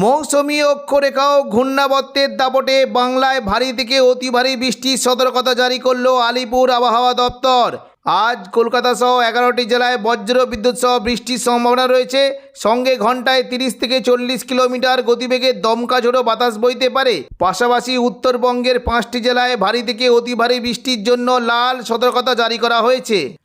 মৌসুমি অক্ষরেখা ও ঘূর্ণাবর্তের দাপটে বাংলায় ভারী থেকে অতি ভারী বৃষ্টির সতর্কতা জারি করল আলিপুর আবহাওয়া দপ্তর। আজ কলকাতা সহ এগারোটি জেলায় বজ্র বিদ্যুৎ সহ বৃষ্টির সম্ভাবনা রয়েছে। সঙ্গে ঘন্টায় তিরিশ থেকে চল্লিশ কিলোমিটার গতিবেগে দমকা ঝোড়ো বাতাস বইতে পারে। পাশাপাশি উত্তরবঙ্গের পাঁচটি জেলায় ভারী থেকে অতি ভারী বৃষ্টির জন্য লাল সতর্কতা জারি করা হয়েছে।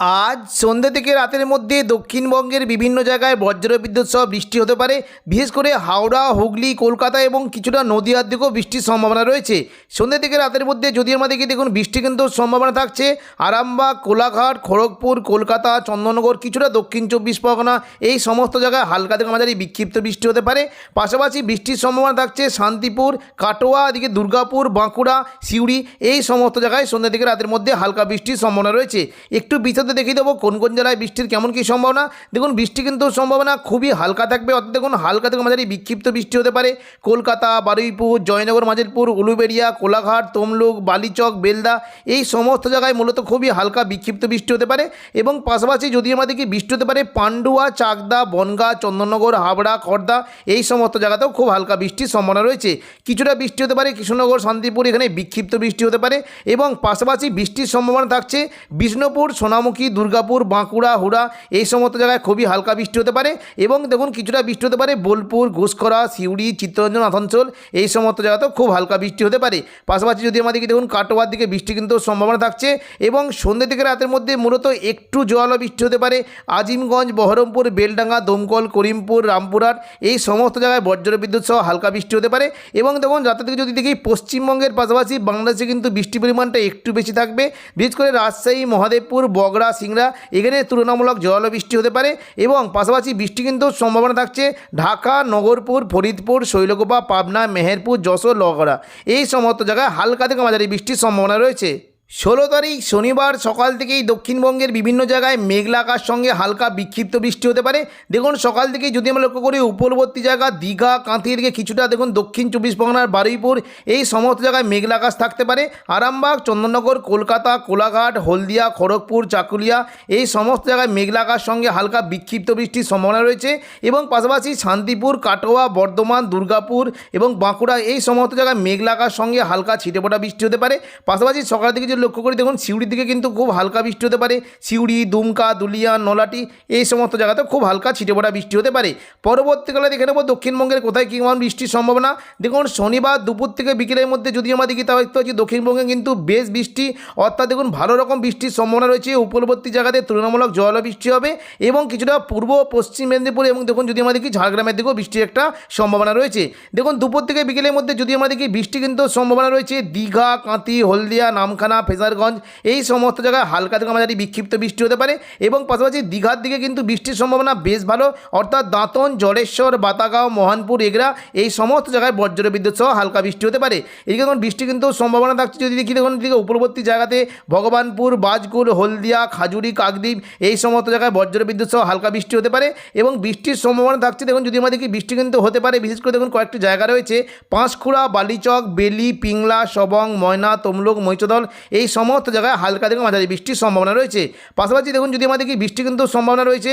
আজ সন্ধ্যে থেকে রাতের মধ্যে দক্ষিণবঙ্গের বিভিন্ন জায়গায় বজ্রবিদ্যুৎ সহ বৃষ্টি হতে পারে। বিশেষ করে হাওড়া, হুগলি, কলকাতা এবং কিছুটা নদীয়ার দিকেও বৃষ্টির সম্ভাবনা রয়েছে। সন্ধ্যে থেকে রাতের মধ্যে যদি আমরা দেখি দেখুন, বৃষ্টি কিন্তু সম্ভাবনা থাকছে। আরামবাগ, কোলাঘাট, খড়গপুর, কলকাতা, চন্দননগর, কিছুটা দক্ষিণ চব্বিশ পরগনা, এই সমস্ত জায়গায় হালকা থেকে মাঝারি বিক্ষিপ্ত বৃষ্টি হতে পারে। পাশাপাশি বৃষ্টির সম্ভাবনা থাকছে শান্তিপুর, কাটোয়া, এদিকে দুর্গাপুর, বাঁকুড়া, সিউড়ি, এই সমস্ত জায়গায় সন্ধ্যা থেকে রাতের মধ্যে হালকা বৃষ্টির সম্ভাবনা রয়েছে। একটু বিশদ দেখিয়ে দেবো কোন কোন জেলায় বৃষ্টির কেমন কী সম্ভাবনা। দেখুন, বৃষ্টি কিন্তু সম্ভাবনা খুবই হালকা থাকবে। অর্থাৎ দেখুন, হালকা থেকে মাঝারি বিক্ষিপ্ত বৃষ্টি হতে পারে। কলকাতা, বারুইপুর, জয়নগর, মাঝেরপুর, উলুবেড়িয়া, কোলাঘাট, তমলুক, বালিচক, বেলদা এই সমস্ত জায়গায় মূলত খুবই হালকা বিক্ষিপ্ত বৃষ্টি হতে পারে। এবং পাশাপাশি যদি আমাদের কি বৃষ্টি হতে পারে পান্ডুয়া, চাকদা, বনগা, চন্দননগর, হাবড়া খড়দা এই সমস্ত জায়গাতেও খুব হালকা বৃষ্টির সম্ভাবনা রয়েছে। কিছুটা বৃষ্টি হতে পারে কৃষ্ণনগর, শান্তিপুর এখানে বিক্ষিপ্ত বৃষ্টি হতে পারে। এবং পাশাপাশি বৃষ্টির সম্ভাবনা থাকছে বিষ্ণুপুর, সোনামুখী দুর্গাপুর, বাঁকুড়া, হুড়া এই সমস্ত জায়গায় খুবই হালকা বৃষ্টি হতে পারে এবং দেখুন কিছুটা বৃষ্টি হতে পারে বোলপুর, ঘুষখরা, সিউড়ি, চিত্তরঞ্জন, আসানসোল এই সমস্ত জায়গাতেও খুব হালকা বৃষ্টি হতে পারে। পাশাপাশি যদি আমাদেরকে দেখুন কাটোয়ার দিকে বৃষ্টি কিন্তু সম্ভাবনা থাকছে এবং সন্ধ্যে থেকে রাতের মধ্যে মূলত একটু জোয়ালো বৃষ্টি হতে পারে। আজিমগঞ্জ, বহরমপুর, বেলডাঙ্গা, দমকল, করিমপুর, রামপুরহাট এই সমস্ত জায়গায় বজ্রবিদ্যুৎ সহ হালকা বৃষ্টি হতে পারে এবং দেখুন রাতের দিকে যদি দেখি পশ্চিমবঙ্গের পাশাপাশি বাংলাদেশে কিন্তু বৃষ্টির পরিমাণটা একটু বেশি থাকবে। বিশেষ করে রাজশাহী, মহাদেবপুর, বগড়া সিংড়া, এখানে তুলনামূলক জল বৃষ্টি হতে পারে এবং পাশাপাশি বৃষ্টি কিন্তু সম্ভাবনা থাকছে। ঢাকা, নগরপুর, ফরিদপুর, শৈলকুপা, পাবনা, মেহেরপুর, যশোর লগড়া এই সমস্ত জায়গায় হালকা থেকে মাঝারি বৃষ্টির সম্ভাবনা রয়েছে। ষোলো তারিখ শনিবার সকাল থেকেই দক্ষিণবঙ্গের বিভিন্ন জায়গায় মেঘলা সঙ্গে হালকা বিক্ষিপ্ত বৃষ্টি হতে পারে। দেখুন, সকাল থেকেই যদি আমরা লক্ষ্য করি, উপরবর্তী জায়গা দীঘা, কাঁথি দিকে কিছুটা দেখুন, দক্ষিণ চব্বিশ পরগনার বারুইপুর, এই সমস্ত জায়গায় মেঘলা আকাশ থাকতে পারে। আরামবাগ, চন্দননগর, কলকাতা, কোলাঘাট, হলদিয়া, খড়গপুর, চাকুলিয়া, এই সমস্ত জায়গায় মেঘলা সঙ্গে হালকা বিক্ষিপ্ত বৃষ্টির সম্ভাবনা রয়েছে এবং পাশাপাশি শান্তিপুর, কাটোয়া, বর্ধমান, দুর্গাপুর এবং বাঁকুড়া, এই সমস্ত জায়গায় মেঘলা সঙ্গে হালকা ছিটেপোটা বৃষ্টি হতে পারে। পাশাপাশি সকাল থেকে লক্ষ্য করি দেখুন সিউড়ির দিকে কিন্তু খুব হালকা বৃষ্টি হতে পারে। সিউড়ি, দুমকা, দুলিয়া, নলাটি, এই সমস্ত জায়গাতে খুব হালকা ছিটেপোটা বৃষ্টি হতে পারে। পরবর্তীকালে দেখে নেব, দক্ষিণবঙ্গের কোথায় কী কেমন বৃষ্টির সম্ভাবনা? দেখুন, শনিবার দুপুর থেকে বিকেলের মধ্যে যদি আমরা দেখি তাহলে দেখতে পাচ্ছি দক্ষিণবঙ্গে কিন্তু বেশ বৃষ্টি। অর্থাৎ দেখুন, ভালো রকম বৃষ্টির সম্ভাবনা রয়েছে। উপরবর্তী জায়গাতে তুলনামূলক জল বৃষ্টি হবে এবং কিছুটা পূর্ব, পশ্চিম মেদিনীপুর এবং দেখুন যদি আমরা দেখি, ঝাড়গ্রামের দিকেও বৃষ্টির একটা সম্ভাবনা রয়েছে। দেখুন, দুপুর থেকে বিকেলের মধ্যে যদি আমরা দেখি, বৃষ্টি কিন্তু সম্ভাবনা রয়েছে। দীঘা কাঁতি হলদিয়া, নামখানা ফেজারগঞ্জ। এই সমস্ত জায়গায় হালকা থেকে মাঝারি বিক্ষিপ্ত বৃষ্টি হতে পারে এবং পাশাপাশি দীঘার দিকে কিন্তু বৃষ্টির সম্ভাবনা বেশ ভালো। অর্থাৎ দাঁতন, জলেশ্বর, বাতাগাঁও, মহানপুর, এগরা এই সমস্ত জায়গায় বজ্র বিদ্যুৎ সহ হালকা বৃষ্টি হতে পারে। এদিকে দেখুন, বৃষ্টি কিন্তু সম্ভাবনা থাকছে। যদি দেখি, দেখুন, এদিকে উপরবর্তী জায়গাতে ভগবানপুর বাজকুল হলদিয়া, খাজুরি, কাকদ্বীপ এই সমস্ত জায়গায় বজ্র বিদ্যুৎ সহ হালকা বৃষ্টি হতে পারে এবং বৃষ্টির সম্ভাবনা থাকছে। দেখুন, যদি আমরা দেখি, বৃষ্টি কিন্তু হতে পারে। বিশেষ করে দেখুন, কয়েকটি জায়গা রয়েছে। পাঁশকুড়া, বালিচক, বেলি, পিংলা, সবং, ময়না, তমলুক মৈচদল এই সমস্ত জায়গায় হালকা থেকে মাঝারি বৃষ্টির সম্ভাবনা রয়েছে। পাশাপাশি দেখুন যদি আমাদের দেখি বৃষ্টি কিন্তু সম্ভাবনা রয়েছে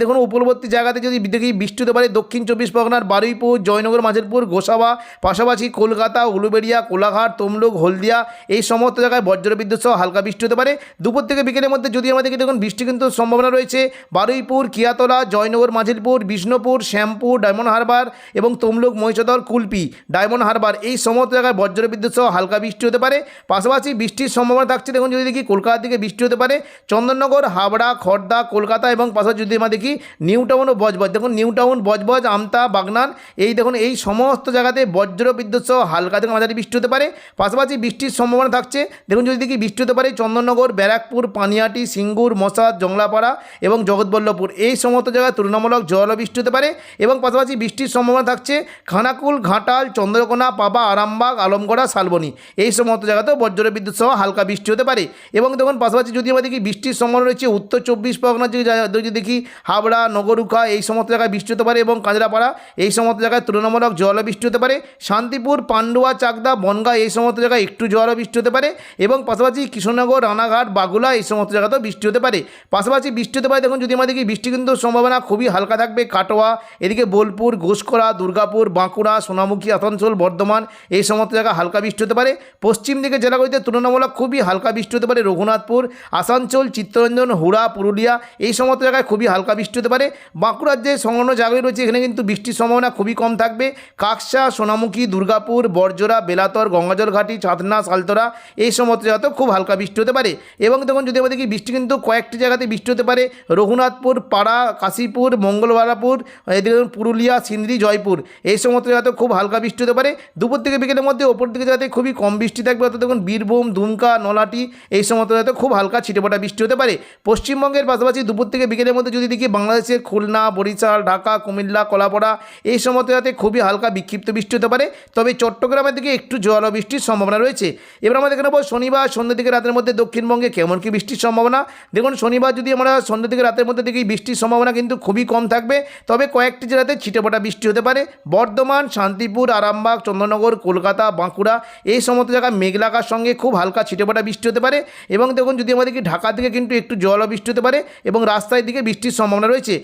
দেখুন উপরবর্তী জায়গাতে যদি দেখি বৃষ্টি হতে পারে দক্ষিণ চব্বিশ পরগনার বারুইপুর, জয়নগর, মাঝেরপুর, গোসাবা, পাশাপাশি কলকাতা উলুবেড়িয়া কোলাঘাট, তমলুক, হলদিয়া, এই সমস্ত জায়গায় বজ্রবিদ্যুৎ সহ হালকা বৃষ্টি হতে পারে। দুপুর থেকে বিকেলের মধ্যে যদি আমরা দেখি দেখুন বৃষ্টি কিন্তু সম্ভাবনা রয়েছে, বারুইপুর, কিয়াতলা, জয়নগর, মাঝিরপুর, বিষ্ণুপুর, শ্যামপুর, ডায়মন্ড হারবার এবং তমলুক, মহিষদল, কুলপি, ডায়মন্ড হারবার এই সমস্ত জায়গায় বজ্রবিদ্যুৎ সহ হালকা বৃষ্টি হতে পারে। পাশাপাশি বৃষ্টির সম্ভাবনা থাকছে, দেখুন যদি দেখি কলকাতার দিকে বৃষ্টি হতে পারে, চন্দননগর, হাবড়া খড়দা কলকাতা এবং পাশাপাশি যদি আমরা দেখি নিউ টাউন ও বজবজ, দেখুন নিউ টাউন, বজবজ, আমতা, বাগনান, এই দেখুন এই সমস্ত জায়গাতে বজ্র বিদ্যুৎ সহ হালকা থেকে মাঝারি বৃষ্টি হতে পারে, পাশাপাশি বৃষ্টির সম্ভাবনা থাকছে, দেখুন যদি দেখি বৃষ্টি হতে পারে চন্দননগর, ব্যারাকপুর, পানিয়াটি, সিঙ্গুর, মশাদ, জংলাপাড়া এবং জগৎবল্লভপুর, এই সমস্ত জায়গায় তুলনামূলক জল বৃষ্টি হতে পারে এবং পাশাপাশি বৃষ্টির সম্ভাবনা থাকছে খানাকুল, ঘাটাল, চন্দ্রকোনা, পাবা, আরামবাগ, আলমগড়া, শালবনী, এই সমস্ত জায়গাতেও বজ্র বিদ্যুৎ সহ সহ হালকা বৃষ্টি হতে পারে। এবং দেখুন, পাশাপাশি যদি আমরা দেখি, বৃষ্টির সম্ভাবনা রয়েছে উত্তর চব্বিশ পরগনার যদি দেখি হাবড়া নগরুখা, এই সমস্ত জায়গায় বৃষ্টি হতে পারে এবং কাঁচরাপাড়া, এই সমস্ত জায়গায় তুলনামূলক জল বৃষ্টি হতে পারে। শান্তিপুর, পান্ডুয়া, চাকদা, বনগা, এই সমস্ত জায়গায় একটু জল বৃষ্টি হতে পারে। এবং পাশাপাশি কৃষ্ণনগর, রানাঘাট, বাগুলা, এই সমস্ত জায়গাতেও বৃষ্টি হতে পারে। পাশাপাশি বৃষ্টি হতে পারে, দেখুন, যদি আমরা দেখি বৃষ্টি কিন্তু সম্ভাবনা খুবই হালকা থাকবে। কাটোয়া, এদিকে বোলপুর ঘোষকরা দুর্গাপুর, বাঁকুড়া, সোনামুখী, আসানসোল, বর্ধমান, এই সমস্ত জায়গায় হালকা বৃষ্টি হতে পারে। পশ্চিম দিকে জেলাগুলিতে তুলনামূলক খুবই হালকা বৃষ্টি হতে পারে রঘুনাথপুর, আসানসোল, চিত্তরঞ্জন, হুড়া, পুরুলিয়া, এই সমস্ত জায়গায় খুবই হালকা বৃষ্টি হতে পারে। বাঁকুড়ার যে সংলগ্ন জায়গাগুলি রয়েছে, এখানে কিন্তু বৃষ্টির সম্ভাবনা খুবই কম থাকবে। কাকসা, সোনামুখী, দুর্গাপুর বরজোড়া বেলাতর গঙ্গাজল ঘাটি ছাতনা সালতরা এই সমস্ত জায়গাতেও খুব হালকা বৃষ্টি হতে পারে। এবং দেখুন, যদি আমরা দেখি, বৃষ্টি কিন্তু কয়েকটি জায়গাতে বৃষ্টি হতে পারে। রঘুনাথপুর, পাড়া, কাশীপুর, মঙ্গলবারাপুর, এদিকে পুরুলিয়া, সিন্দ্রি, জয়পুর, এই সমস্ত জায়গাতেও খুব হালকা বৃষ্টি হতে পারে। দুপুর থেকে বিকেলের মধ্যে ওপর দিকে জায়গাতে খুবই কম বৃষ্টি থাকবে, অর্থাৎ দেখুন, বীরভূম দুমকা নলাটি এই সমস্ত জায়গাতে খুব হালকা ছিটেফোঁটা বৃষ্টি হতে পারে। পশ্চিমবঙ্গের পাশাপাশি দুপুর থেকে বিকেলের মধ্যে যদি দেখি বাংলাদেশের খুলনা, বরিশাল, ঢাকা, কুমিল্লা, কলাপাড়া এই সমস্ত জায়গাতে খুবই হালকা বিক্ষিপ্ত বৃষ্টি হতে পারে। তবে চট্টগ্রামের দিকে একটু জল বৃষ্টির সম্ভাবনা রয়েছে। এবার আমরা দেখে নেব শনিবার সন্ধ্যা থেকে রাতের মধ্যে দক্ষিণবঙ্গে কেমন কি বৃষ্টির সম্ভাবনা। দেখুন, শনিবার যদি আমরা সন্ধ্যা থেকে রাতের মধ্যে দেখি বৃষ্টির সম্ভাবনা কিন্তু খুবই কম থাকবে। তবে কয়েকটি জেলাতে ছিটেফোঁটা বৃষ্টি হতে পারে। বর্ধমান, শান্তিপুর, আরামবাগ, চন্দ্রনগর, কলকাতা, বাঁকুড়া এই সমস্ত জায়গায় মেঘলাকার সঙ্গে খুব হালকা ছিটেফোঁটা বৃষ্টি হতে পারে এবং দেখুন যদি দেখি ঢাকা থেকে কিন্তু একটু জল বৃষ্টি হতে পারে এবং রাস্তায় দিকে বৃষ্টির সম্ভাবনা রয়েছে।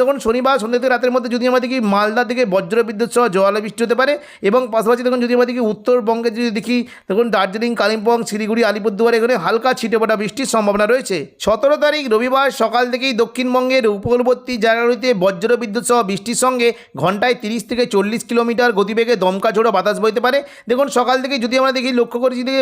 দেখুন শনিবার সন্ধ্যা থেকে রাতের মধ্যে যদি দেখি মালদা থেকে বজ্র বিদ্যুৎ সহ জল বৃষ্টি হতে পারে এবং পাশাপাশি দেখুন যদি দেখি উত্তরবঙ্গে যদি দেখি দেখুন দার্জিলিং, কালিম্পং, শিলিগুড়ি, আলিপুরদুয়ার এখানে হালকা ছিটেফোঁটা বৃষ্টির সম্ভাবনা রয়েছে। সতেরো তারিখ রবিবার সকাল থেকেই দক্ষিণবঙ্গের উপকূলবর্তী জায়গাগুলিতে বজ্র বিদ্যুৎ সহ বৃষ্টির সঙ্গে ঘন্টায় তিরিশ থেকে চল্লিশ কিলোমিটার গতিবেগে দমকা ঝোড়ো বাতাস বইতে পারে। দেখুন সকাল থেকে যদি আমরা দেখি লক্ষ্য করেছি যে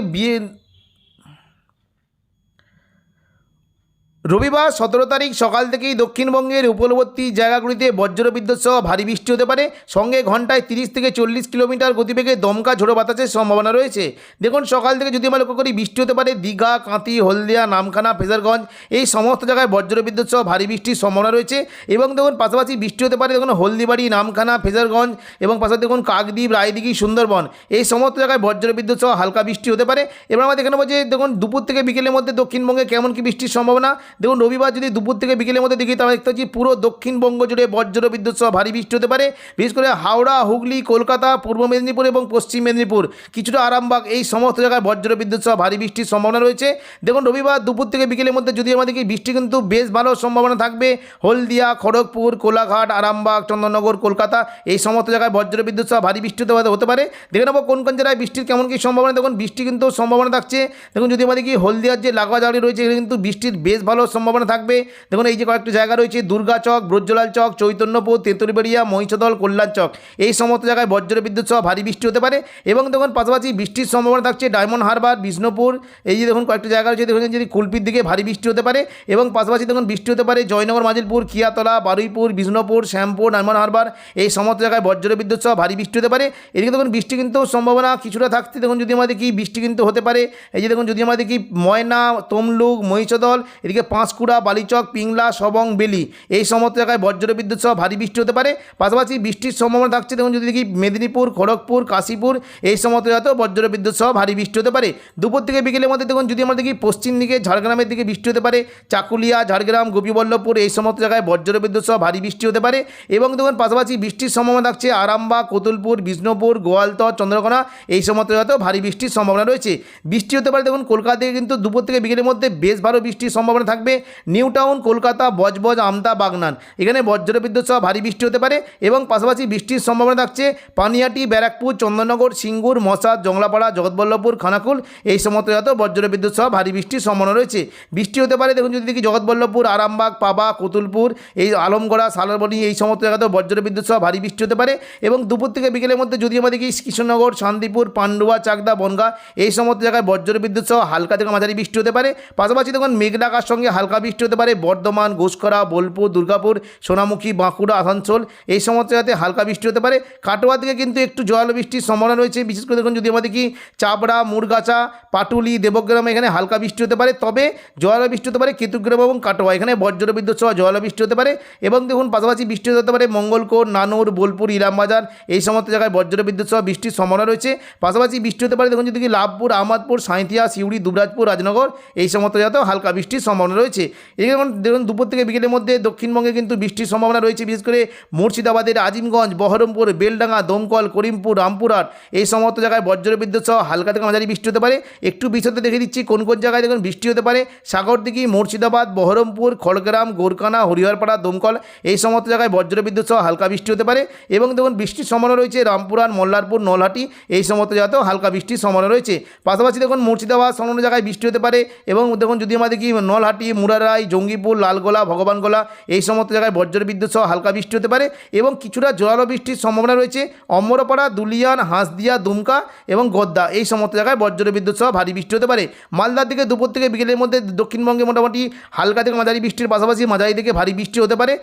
রবিবার সতেরো তারিখ সকাল থেকেই দক্ষিণবঙ্গের উপকূলবর্তী জায়গাগুলিতে বজ্রবিদ্যুৎ সহ ভারী বৃষ্টি হতে পারে। সঙ্গে ঘন্টায় তিরিশ থেকে চল্লিশ কিলোমিটার গতিবেগে দমকা ঝোড়ো বাতাসের সম্ভাবনা রয়েছে। দেখুন, সকাল থেকে যদি আমরা লক্ষ্য করি, বৃষ্টি হতে পারে দীঘা কাঁতি হলদিয়া, নামখানা, ফেজারগঞ্জ। এই সমস্ত জায়গায় বজ্রবিদ্যুৎ সহ ভারী বৃষ্টির সম্ভাবনা রয়েছে। এবং দেখুন, পাশাপাশি বৃষ্টি হতে পারে দেখুন, হলদিবাড়ি, নামখানা, ফেজারগঞ্জ এবং পাশাপাশি দেখুন, কাকদ্বীপ, রায়দিঘি, সুন্দরবন। এই সমস্ত জায়গায় বজ্রবিদ্যুৎ সহ হালকা বৃষ্টি হতে পারে। এবার আমরা দেখে নেব যে, দেখুন, দুপুর থেকে বিকেলের মধ্যে দক্ষিণবঙ্গে কেমন কি বৃষ্টির সম্ভাবনা। দেখুন, রবিবার যদি দুপুর থেকে বিকেলের মধ্যে দেখি, তাহলে দেখতে পাচ্ছি পুরো দক্ষিণবঙ্গ জুড়ে বজ্র বিদ্যুৎ সহ ভারী বৃষ্টি হতে পারে। বিশেষ করে হাওড়া, হুগলি, কলকাতা, পূর্ব মেদিনীপুর এবং পশ্চিম মেদিনীপুর। কিছুটা আরামবাগ, এই সমস্ত জায়গায় বজ্র বিদ্যুৎ সহ ভারী বৃষ্টির সম্ভাবনা রয়েছে। দেখুন, রবিবার দুপুর থেকে বিকেলের মধ্যে যদি আমরা দেখি, বৃষ্টি কিন্তু বেশ ভালো সম্ভাবনা থাকবে। হলদিয়া, খড়গপুর, কোলাঘাট, আরামবাগ, চন্দননগর, কলকাতা, এই সমস্ত জায়গায় বজ্র বিদ্যুৎ সহ ভারী বৃষ্টি হতে পারে- হতে পারে। দেখে নেব কোন কোন জেলায় বৃষ্টির কেমন কী সম্ভাবনা। দেখুন, বৃষ্টি কিন্তু সম্ভাবনা থাকছে। দেখুন, যদি আমাদের কি হলদিয়ার যে লাগোয়া জায়গাটি রয়েছে, এখানে কিন্তু বৃষ্টির বেশ ভালো সম্ভাবনা থাকবে। দেখুন, এই যে কয়েকটি জায়গা রয়েছে, দুর্গা চক ব্রজ্জলাল চক, চৈতন্যপুর, তেঁতুলবেড়িয়া, মহিষদল, কল্যাণ চক। এই সমস্ত জায়গায় বজ্র বিদ্যুৎ সহ ভারী বৃষ্টি হতে পারে এবং দেখুন, পাশাপাশি বৃষ্টির সম্ভাবনা থাকছে ডায়মন্ড হারবার, বিষ্ণুপুর। এই যে দেখুন, কয়েকটি জায়গা রয়েছে, দেখুন, যদি কুলপির দিকে ভারী বৃষ্টি হতে পারে এবং পাশাপাশি দেখুন, বৃষ্টি হতে পারে জয়নগর, মাজিলপুর, কিয়াতলা, বারুইপুর, বিষ্ণুপুর, শ্যামপুর, ডায়মন্ড হারবার। এই সমস্ত জায়গায় বজ্র বিদ্যুৎ সহ ভারী বৃষ্টি হতে পারে। এদিকে দেখুন, বৃষ্টি কিন্তু সম্ভাবনা কিছুটা থাকতে দেখুন, যদি আমাদের দেখি, বৃষ্টি কিন্তু হতে পারে। এই যে দেখুন, যদি আমাদের কি ময়না, তমলুক, মহিষদল, এদিকে পাঁশকুড়া, বালিচক, পিংলা, সবং, বেলি। এই সমস্ত জায়গায় বজ্র বিদ্যুৎ সহ ভারী বৃষ্টি হতে পারে। পাশাপাশি বৃষ্টির সম্ভাবনা থাকছে। দেখুন, যদি দেখি মেদিনীপুর, খড়গপুর, কাশীপুর, এই সমস্ত জায়গাতেও বজ্র বিদ্যুৎ সহ ভারী বৃষ্টি হতে পারে। দুপুর থেকে বিকেলের মধ্যে দেখুন, যদি আমরা দেখি পশ্চিম দিকে, ঝাড়গ্রামের দিকে বৃষ্টি হতে পারে। চাকুলিয়া, ঝাড়গ্রাম, গোপীবল্লভপুর, এই সমস্ত জায়গায় বজ্র বিদ্যুৎ সহ ভারী বৃষ্টি হতে পারে। এবং দেখুন, পাশাপাশি বৃষ্টির সম্ভাবনা থাকছে আরামবাগ, কতুলপুর, বিষ্ণুপুর, গোয়ালতর, চন্দ্রকোনা, এই সমস্ত জায়গাতেও ভারী বৃষ্টির সম্ভাবনা রয়েছে। বৃষ্টি হতে পারে, দেখুন, কলকাতা থেকে কিন্তু দুপুর থেকে বিকেলের মধ্যে বেশ ভালো বৃষ্টির সম্ভাবনা থাকবে নিউ টাউন কলকাতা, বজবজ, আমতা, বাগনান। এখানে বজ্র বিদ্যুৎ সহ ভারী বৃষ্টি হতে পারে এবং পাশাপাশি বৃষ্টির সম্ভাবনা থাকছে পানিয়াটি, ব্যারাকপুর, চন্দননগর, সিঙ্গুর মশাদ জংলাপাড়া জগৎবল্লভপুর, খানাকুল। এই সমস্ত জায়গাতেও বজ্র বিদ্যুৎ সহ ভারী বৃষ্টির সম্ভাবনা রয়েছে। বৃষ্টি হতে পারে, দেখুন যদি দেখি জগৎবল্লভপুর, আরামবাগ, পাবা, কতুলপুর, এই আলমগড়া, সালারবনি, এই সমস্ত জায়গাতেও বজ্র বিদ্যুৎ সহ ভারী বৃষ্টি হতে পারে এবং দুপুর থেকে বিকেলের মধ্যে যদি আমরা দেখি কৃষ্ণনগর, শান্তিপুর, পান্ডুয়া, চাকদা, বনগা, এই সমস্ত জায়গায় বজ্র বিদ্যুৎ সহ হালকা থেকে মাঝারি বৃষ্টি হতে পারে। পাশাপাশি দেখুন মেঘলাকার সঙ্গে হালকা বৃষ্টি হতে পারে। বর্ধমান ঘোষকরা বোলপুর, দুর্গাপুর, সোনামুখী, বাঁকুড়া, আসানসোল এই সমস্ত জায়গাতে হালকা বৃষ্টি হতে পারে। কাটোয়া থেকে কিন্তু একটু জল বৃষ্টির সম্ভাবনা রয়েছে। বিশেষ করে দেখুন যদি আমরা দেখি চাপড়া মুরগাছা পাটুলি, দেবগ্রাম এখানে হালকা বৃষ্টি হতে পারে। তবে জল বৃষ্টি হতে পারে কেতুগ্রাম এবং কাটোয়া। এখানে বজ্র বিদ্যুৎ সহ জল বৃষ্টি হতে পারে এবং দেখুন পাশাপাশি বৃষ্টি হতে পারে মঙ্গলকোট, নানুর, বোলপুর ইরামবাজার এই সমস্ত জায়গায় বজ্র বিদ্যুৎ সহ বৃষ্টির সম্ভাবনা রয়েছে। পাশাপাশি বৃষ্টি হতে পারে দেখুন যদি লাভপুর, আহমদপুর, সাঁইথিয়া, সিউড়ি, দুবরাজপুর, রাজনগর এই সমস্ত জায়গাতেও হালকা বৃষ্টির সম্ভাবনা রয়েছে। এখানে দেখুন দুপুর থেকে বিকেলের মধ্যে দক্ষিণবঙ্গে কিন্তু বৃষ্টির সম্ভাবনা রয়েছে, বিশেষ করে মুর্শিদাবাদের আজিমগঞ্জ, বহরমপুর, বেলডাঙ্গা, দমকল, করিমপুর, রামপুরহাট। এই সমস্ত জায়গায় বজ্র বিদ্যুৎ সহ হালকা থেকে মাঝারি বৃষ্টি হতে পারে। একটু বিশদে দেখে দিচ্ছি কোন কোন জায়গায় দেখুন বৃষ্টি হতে পারে। সাগরদিঘি, মুর্শিদাবাদ, বহরমপুর, খড়গ্রাম গোরকানা হরিহরপাড়া, দমকল, এই সমস্ত জায়গায় বজ্র বিদ্যুৎ সহ হালকা বৃষ্টি হতে পারে। এবং দেখুন, বৃষ্টির সম্ভাবনা রয়েছে রামপুরহাট, মোল্লারপুর, নলহাটি, এই সমস্ত জায়গাতেও হালকা বৃষ্টির সম্ভাবনা রয়েছে। পাশাপাশি দেখুন, মুর্শিদাবাদ সংলগ্ন জায়গায় বৃষ্টি হতে পারে। এবং দেখুন, যদি আমাদের কি নলহাটি মুরারাই, জঙ্গিপুর, লালগোলা, ভগবানগোলা এই সমস্ত জায়গায় বজ্র বিদ্যুৎ সহ হালকা বৃষ্টি হতে পারে এবং কিছুটা জোরালো বৃষ্টির সম্ভাবনা রয়েছে। অমরপাড়া দুলিয়ান, হাঁসদিয়া, দুমকা এবং গদ্দা এই সমস্ত জায়গায় বজ্র বিদ্যুৎ সহ ভারী বৃষ্টি হতে পারে। মালদার দিকে দুপুর থেকে বিকেলের মধ্যে দক্ষিণবঙ্গে মোটামুটি হালকা থেকে মাঝারি বৃষ্টির পাশাপাশি মাঝারি থেকে ভারী বৃষ্টি হতে পারে।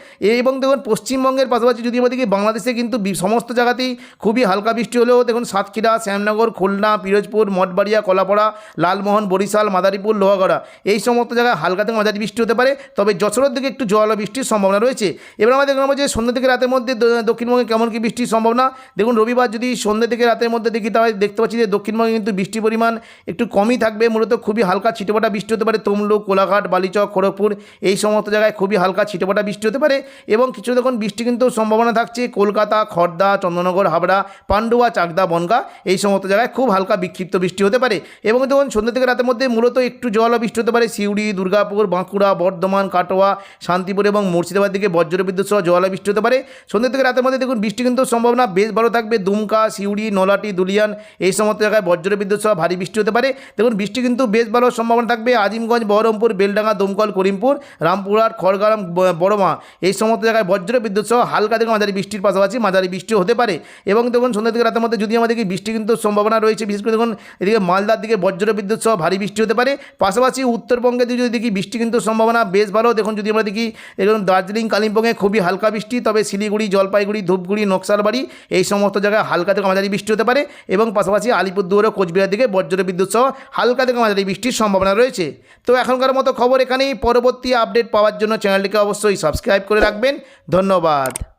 এবং দেখুন, পশ্চিমবঙ্গের পাশাপাশি যদি আমরা দেখি, বাংলাদেশে কিন্তু সমস্ত জায়গাতেই খুবই হালকা বৃষ্টি হলেও দেখুন, সাতক্ষীরা, শ্যামনগর, খুলনা, পিরোজপুর, মঠবাড়িয়া, কলাপাড়া, লালমোহন, বরিশাল, মাদারীপুর, লোহাগড়া এই সমস্ত জায়গায় হালকা থেকে মাঝারি বৃষ্টি হতে পারে, তবে যশোরের দিকে একটু জল বৃষ্টির সম্ভাবনা রয়েছে। এবার আমাদের দেখলাম যে সন্ধ্যা থেকে রাতের মধ্যে দক্ষিণবঙ্গে কেমন কি বৃষ্টির সম্ভাবনা। দেখুন, রবিবার যদি সন্ধ্যা থেকে রাতের মধ্যে দেখি, তাহলে দেখতে পাচ্ছি যে দক্ষিণবঙ্গে কিন্তু বৃষ্টির পরিমাণ একটু কমই থাকবে। মূলত খুবই হালকা ছিটেফোঁটা বৃষ্টি হতে পারে, তমলুক, কোলাঘাট, বালিচক, খড়গপুর, এই সমস্ত জায়গায় খুবই হালকা ছিটেফোঁটা বৃষ্টি হতে পারে। এবং কিছু দেখুন, বৃষ্টি কিন্তু সম্ভাবনা থাকছে কলকাতা খড়দা চন্দননগর হাবড়া, পান্ডুয়া, চাকদা, বনগা, এই সমস্ত জায়গায় খুব হালকা বিক্ষিপ্ত বৃষ্টি হতে পারে। এবং দেখুন, সন্ধ্যা থেকে রাতের মধ্যে মূলত একটু জল বৃষ্টি হতে পারে, সিউড়ি, দুর্গাপুর বাঁকুড়া, বর্ধমান, কাটোয়া, শান্তিপুর এবং মুর্শিদাবাদ দিকে বজ্র বিদ্যুৎ সহ জল বৃষ্টি হতে পারে। সন্ধ্যা থেকে রাতের মধ্যে দেখুন, বৃষ্টি কিন্তু সম্ভাবনা বেশ ভালো থাকবে দুমকা, সিউড়ি, নলাটি, দুলিয়ান এই সমস্ত জায়গায় বজ্র বিদ্যুৎ সহ ভারী বৃষ্টি হতে পারে। দেখুন, বৃষ্টি কিন্তু বেশ ভালো সম্ভাবনা থাকবে। আজিমগঞ্জ, বহরমপুর, বেলডাঙ্গা, দমকল, করিমপুর, রামপুরহাট, খড়গ্রাম বড়মা এই সমস্ত জায়গায় বজ্র বিদ্যুৎ সহ হালকা থেকে মাঝারি বৃষ্টির পাশাপাশি মাঝারি বৃষ্টি হতে পারে। এবং দেখুন, সন্ধ্যা থেকে রাতের মধ্যে যদি আমাদের কি বৃষ্টি কিন্তু সম্ভাবনা রয়েছে, বিশেষ করে দেখুন, এদিকে মালদার দিকে বজ্র বিদ্যুৎ সহ ভারী বৃষ্টি হতে পারে। পাশাপাশি উত্তরবঙ্গে যদি দেখি বৃষ্টি কিন্তু সম্ভাবনা বেশ ভালো। দেখুন, যদি আমরা দেখি, এরকম দার্জিলিং, কালিম্পংয়ে খুবই হালকা বৃষ্টি, তবে শিলিগুড়ি, জলপাইগুড়ি, ধূপগুড়ি, নকশালবাড়ি, এই সমস্ত জায়গায় হালকা থেকে মাঝারি বৃষ্টি হতে পারে এবং পাশাপাশি আলিপুরদুয়ার ও কোচবিহার দিকে বজ্র বিদ্যুৎ সহ হালকা থেকে মাঝারি বৃষ্টির সম্ভাবনা রয়েছে। তো এখনকার মতো খবর এখানেই। পরবর্তী আপডেট পাওয়ার জন্য চ্যানেলটিকে অবশ্যই সাবস্ক্রাইব করে রাখবেন। ধন্যবাদ।